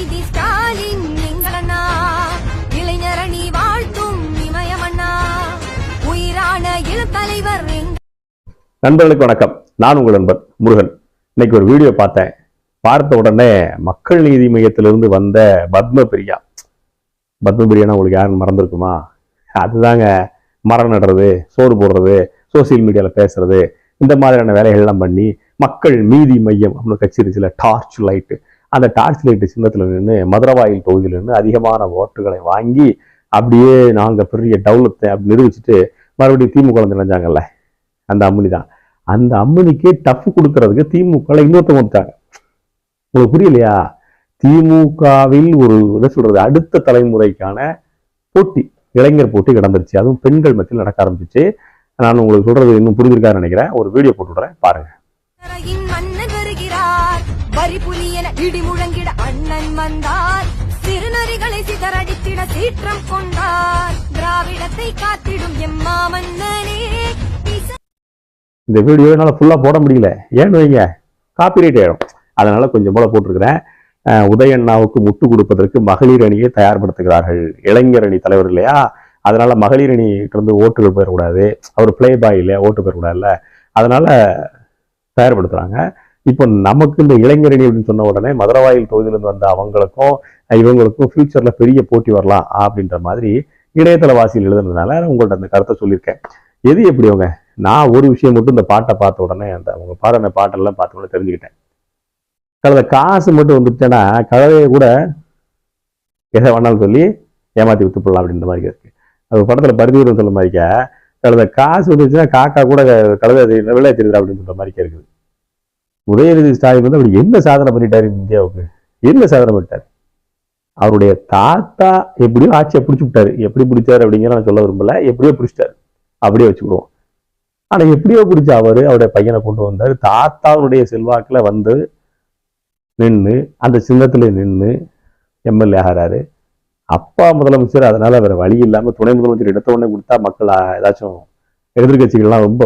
செய்தி ஸ்டாலின் எங்களண்ணா. இளைஞரணி வாழ்த்தும் இமயமண்ணா. உயிரான இளத்தலைவர் நண்பர்களுக்கு வணக்கம். நான் உங்கள் நண்பன் முருகன். இன்னைக்கு ஒரு வீடியோ பார்த்தேன். பார்த்த உடனே மக்கள் நீதி மையத்திலிருந்து வந்த பத்ம பிரியா. பத்ம பிரியானா உங்களுக்கு யாரும் மறந்துருக்குமா? அதுதாங்க மரம் நடுறது சோறு போடுறது சோசியல் மீடியாவில் பேசுறது இந்த மாதிரியான வேலைகள்லாம் பண்ணி மக்கள் நீதி மையம் அப்படின்னு கட்சி இருந்துச்சுல டார்ச் லைட்டு அந்த டார்ச் லைட்டு சின்னத்தில் நின்று மதுரவாயில் தொகுதியில் நின்று அதிகமான ஓட்டுகளை வாங்கி அப்படியே நாங்கள் பெரிய டவுலத்தை அப்படி நிரூபிச்சுட்டு மறுபடியும் திமுக நினைஞ்சாங்கல்ல அந்த அம்மனி தான். அந்த அம்மனிக்கு டஃப் கொடுக்கறதுக்கு திமுக இன்னொருத்தவங்க வந்துட்டாங்க. உங்களுக்கு புரியலையா? திமுகவில் ஒரு என்ன சொல்றது அடுத்த தலைமுறைக்கான போட்டி இளைஞர் போட்டி கிடந்துருச்சு அதுவும் பெண்கள் மத்தியில் நடக்க ஆரம்பிச்சிச்சு நான் உங்களுக்கு சொல்றது இன்னும் புரிஞ்சிருக்காருன்னு நினைக்கிறேன். ஒரு வீடியோ போட்டு விடுறேன். பாருங்க. இடி முழங்கிட அண்ணன் வந்தார். சிறுநரிகளை சிதறடித்திட சீற்றம் கொண்டார். திராவிடத்தை காத்திடும் எம்மாமன்னனே இந்த வீடியோ என்னால் ஃபுல்லாக போட முடியல. ஏன்னு வைங்க காப்பிரைட் ஆயிடும். அதனால் கொஞ்சம் போல போட்டிருக்கிறேன். உதயண்ணாவுக்கு முட்டு கொடுப்பதற்கு மகளிர் அணியை தயார்படுத்துகிறார்கள். இளைஞர் அணி தலைவர் இல்லையா? அதனால மகளிர் அணிகிட்டருந்து ஓட்டுகள் போயிடக்கூடாது அவர் பிளே பாய் இல்லையா? ஓட்டு போயிடக்கூடாதுல்ல அதனால தயார்படுத்துகிறாங்க இப்போ நமக்கு இந்த இளைஞரணி அப்படின்னு சொன்ன உடனே மதுரவாயில் தொகுதியிலிருந்து வந்த அவங்களுக்கும் இவங்களுக்கும் ஃபியூச்சரில் பெரிய போட்டி வரலாம் அப்படின்ற மாதிரி இணையதளவாசியில் எழுதுனதுனால உங்கள்ட்ட அந்த கருத்தை சொல்லியிருக்கேன். எது எப்படி அவங்க? நான் ஒரு விஷயம் மட்டும் இந்த பாட்டை பார்த்த உடனே அந்த அவங்க பாடின பாட்டெல்லாம் பார்த்த உடனே தெரிஞ்சுக்கிட்டேன். கழுத காசு மட்டும் வந்துட்டேன்னா கழுதையை கூட எதை வேணாலும் சொல்லி ஏமாத்தி வித்து போடலாம் அப்படின்ற மாதிரி இருக்கு. அது படத்துல பரிதூரம் சொல்ல மாதிரிக்கா கழுத காசு வந்துச்சுன்னா காக்கா கூட கழுதை விளையாட்டு அப்படின்னு சொல்ற மாதிரி இருக்குது. உதயநிதி ஸ்டாலின் வந்து அப்படி என்ன சாதனை பண்ணிட்டாரு இந்தியாவுக்கு? என்ன சாதனை பண்ணிட்டாரு? அவருடைய தாத்தா எப்படியோ ஆட்சியை பிடிச்சி விட்டாரு. எப்படி பிடிச்சாரு அப்படிங்கிற நான் சொல்ல விரும்பல. எப்படியோ பிடிச்சிட்டாரு. அப்படியே வச்சுக்கிடுவோம். ஆனா எப்படியோ பிடிச்ச அவர் அவருடைய பையனை கொண்டு வந்தாரு. தாத்தாவுடைய செல்வாக்குல வந்து நின்று அந்த சின்னத்தில் நின்று எம்எல்ஏ ஆகிறாரு. அப்பா முதலமைச்சர் அதனால வேறு வழி இல்லாம துணை முதலமைச்சர் எடுத்த உடனே கொடுத்தா மக்கள் ஏதாச்சும் எதிர்கட்சிகள்லாம் ரொம்ப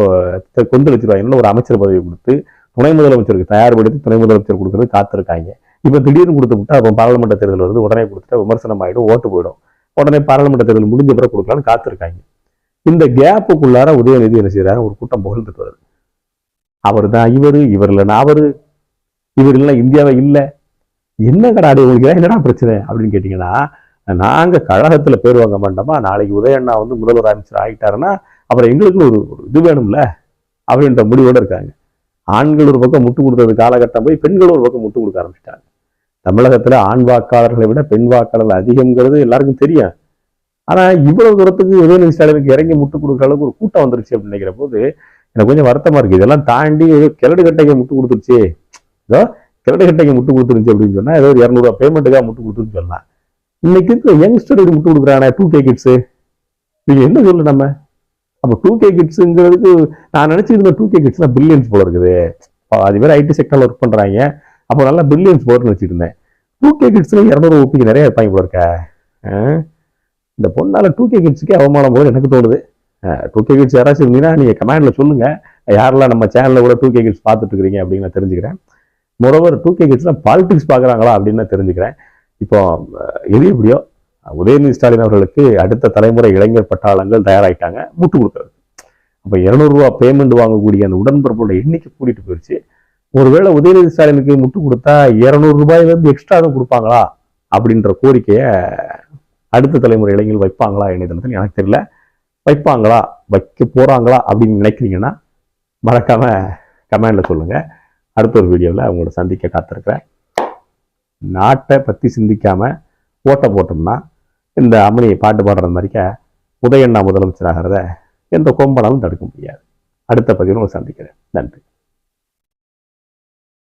கொந்தளிச்சிருவாங்க. இன்னும் ஒரு அமைச்சர் பதவி கொடுத்து துணை முதலமைச்சருக்கு தயார்படுத்தி துணை முதலமைச்சர் கொடுக்கறது காத்திருக்காங்க. இப்ப திடீர்னு கொடுத்து விட்டா அப்போ பாராளுமன்ற தேர்தல் வருது உடனே கொடுத்துட்டா விமர்சனம் ஆயிடும் ஓட்டு போயிடும். உடனே பாராளுமன்ற தேர்தல் முடிஞ்ச பிறகு கொடுக்கலாம்னு காத்திருக்காங்க. இந்த கேப்புக்குள்ளார உதயநிதி என்ன செய்யறாரு ஒரு கூட்டம் புகழ்ந்துட்டு வருது அவர் தான் இவரு இவர் இல்லைன்னா அவரு இவர் இல்லைன்னா இந்தியாவை இல்லை. என்ன கடாடி உங்களுக்கு? என்னடா பிரச்சனை? அப்படின்னு கேட்டீங்கன்னா நாங்க கழகத்துல பேர் வாங்க மாட்டோமா? நாளைக்கு உதயண்ணா வந்து முதல்வர் அமைச்சர் ஆகிட்டாருன்னா அப்புறம் எங்களுக்குன்னு ஒரு ஒரு இது வேணும்ல அப்படின்ற முடிவோட இருக்காங்க. ஆண்கள் ஒரு பக்கம் முட்டு கொடுத்தது காலகட்டம் போய் பெண்கள் ஒரு பக்கம் முட்டு கொடுக்க ஆரம்பிச்சிட்டாங்க. தமிழகத்துல ஆண் வாக்காளர்களை விட பெண் வாக்காளர்கள் அதிகம்ங்கிறது எல்லாருக்கும் தெரியும். ஆனா இவ்வளவு தூரத்துக்கு உதயநிதி ஸ்டாலினுக்கு இறங்கி முட்டு கொடுக்குற அளவுக்கு ஒரு கூட்டம் வந்துருச்சு அப்படின்னு நினைக்கிற போது எனக்கு கொஞ்சம் வருத்தமா இருக்கு. இதெல்லாம் தாண்டி ஏதோ கிழடு கட்டைக்கு முட்டு கொடுத்துருச்சு. ஏதோ கிழடு கட்டைக்கு முட்டு கொடுத்துருச்சு அப்படின்னு சொன்னால் ஏதோ ஒரு இரநூறுவா பேமெண்ட்டுக்காக முட்டு கொடுத்துருன்னு சொல்லலாம் இன்னைக்கு யங்ஸ்டர் முட்டு கொடுக்குறானே டூ கே கிட்ஸு நீங்கள் என்ன சொல்லு நம்ம? அப்போ டூ கே கிட்ஸுங்கிறதுக்கு நான் நினைச்சிருந்த டூ கே கிட்ஸ்லாம் பில்லியன்ஸ் போல இருக்குது. அது பேர் ஐடி செக்டரில் ஒர்க் பண்றாங்க. அப்போ நல்லா பில்லியன்ஸ் போட்டு வச்சுருந்தேன் டூ கே கிட்ஸ்ல இரநூறு ஓபிக்கு நிறைய இருப்பாங்க போல இருக்க. இந்த பொண்ணால டூ கே கிட்ஸுக்கே அவமானம் போது எனக்கு தோணுது. டூ கே கிட்ஸ் யாராச்சும் இருந்தீங்கன்னா நீங்க கமெண்ட்ல சொல்லுங்க. யாரெல்லாம் நம்ம சேனல்ல கூட டூ கே கிட்ஸ் பார்த்துட்ருக்கிறீங்க அப்படின்னு நான் தெரிஞ்சுக்கிறேன். மொரோவர் டூ கே கிட்ஸ்லாம் பாலிடிக்ஸ் பார்க்குறாங்களா அப்படின்னு நான் தெரிஞ்சுக்கிறேன். இப்போ எது எப்படியோ உதயநிதி ஸ்டாலின் அவர்களுக்கு அடுத்த தலைமுறை இளைஞர் பட்டாளங்கள் தயாராயிட்டாங்க முட்டு கொடுக்கறது அப்போ இரநூறுவா பேமெண்ட் வாங்கக்கூடிய அந்த உடன்பிறப்போட எண்ணிக்கை கூட்டிட்டு போயிடுச்சு ஒருவேளை உதயநிதி ஸ்டாலினுக்கு முட்டு கொடுத்தா இருநூறு ரூபாய் வந்து எக்ஸ்ட்ரா தான் கொடுப்பாங்களா? அப்படின்ற கோரிக்கையை அடுத்த தலைமுறை இளைஞர்கள் வைப்பாங்களா இணையதளத்தில் எனக்கு தெரியல. வைப்பாங்களா? வைக்க போறாங்களா அப்படின்னு நினைக்கிறீங்கன்னா மறக்காம கமெண்டில் சொல்லுங்க. அடுத்த ஒரு வீடியோவில் அவங்களோட சந்திக்க காத்திருக்கிறேன். நாட்டை பற்றி சிந்திக்காம ஓட்டை போட்டோம்னா இந்த அம்மனி பாட்டு பாடுறது மாதிரிக்க உதயண்ணா முதலமைச்சர் ஆகிறத எந்த கொம்பனாலும் தடுக்க முடியாது. அடுத்த பதிவில் சந்திக்கிறேன். நன்றி.